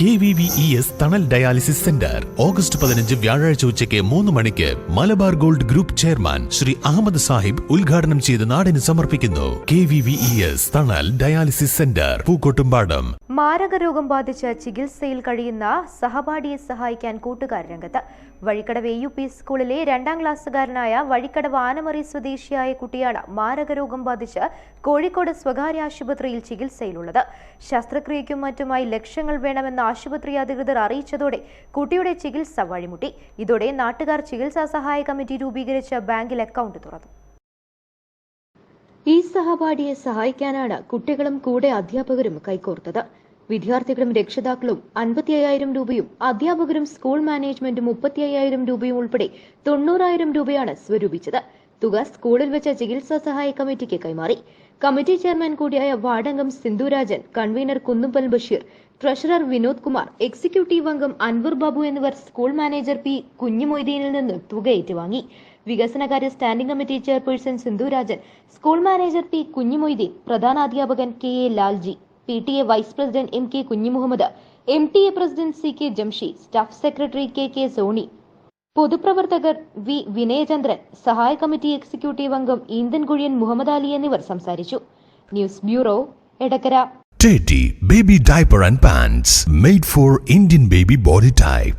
K V V E S Thanal dialysis centre. August പതിനഞ്ച് വ്യാഴാഴ്ച ഉച്ചയ്ക്ക് മൂന്ന് മണിക്ക് Malabar gold group chairman Shri Ahmed Sahib ഉദ്ഘാടനം ചെയ്ത് നാടിന് സമർപ്പിക്കുന്നു. K V V E S Thanal dialysis centre Pookkottumpadam. മാരക രോഗം ബാധിച്ച് ചികിത്സയിൽ കഴിയുന്ന സഹപാഠിയെ സഹായിക്കാൻ കൂട്ടുകാർ രംഗത്ത്. വഴിക്കടവ് യു പി സ്കൂളിലെ രണ്ടാം ക്ലാസ്സുകാരനായ വഴിക്കടവ് ആനമറി സ്വദേശിയായ കുട്ടിയാണ് മാരക രോഗം ബാധിച്ച് കോഴിക്കോട് സ്വകാര്യ ആശുപത്രിയിൽ ചികിത്സയിലുള്ളത്. ശസ്ത്രക്രിയയ്ക്കും മറ്റുമായി ലക്ഷങ്ങൾ വേണമെന്ന് ആശുപത്രി അധികൃതർ അറിയിച്ചതോടെ കുട്ടിയുടെ ചികിത്സ വഴിമുട്ടി. ഇതോടെ നാട്ടുകാർ ചികിത്സാ സഹായ കമ്മിറ്റി രൂപീകരിച്ച് ബാങ്കിൽ അക്കൗണ്ട് തുറന്നു. ഈ സഹപാഠിയെ സഹായിക്കാനാണ് കുട്ടികളും കൂടെ അധ്യാപകരും കൈകോർത്തത്. വിദ്യാർത്ഥികളും രക്ഷിതാക്കളും അൻപത്തി അയ്യായിരം രൂപയും അധ്യാപകരും സ്കൂൾ മാനേജ്മെന്റും മുപ്പത്തി അയ്യായിരം രൂപയും ഉൾപ്പെടെ തൊണ്ണൂറായിരം രൂപയാണ് സ്വരൂപിച്ചത്. തുക സ്കൂളിൽ വെച്ച ചികിത്സാ സഹായ കമ്മിറ്റിക്ക് കൈമാറി. കമ്മിറ്റി ചെയർമാൻ കൂടിയായ വാർഡംഗം Sindhurajan convener Kunnumbal Basheer treasurer Vinod Kumar executive അംഗം അൻവർ ബാബു എന്നിവർ സ്കൂൾ മാനേജർ പി കുഞ്ഞുമൊയ്തീനിൽ നിന്ന് തുക ഏറ്റുവാങ്ങി വികസനകാര്യ standing committee chairperson Sindhurajan school manager P Kunjumoideen പ്രധാനാധ്യാപകൻ K A Lalji P T A vice president M K Kunjimuhammed M T A president C K Jamshi staff secretary K K Soni പൊതുപ്രവർത്തകർ V Vinayachandran സഹായ committee executive അംഗം ഈന്തൻകുഴിയൻ മുഹമ്മദ് അലി എന്നിവർ സംസാരിച്ചു news bureau Edakkara Teddy baby Diaper and Pants made for Indian baby body type.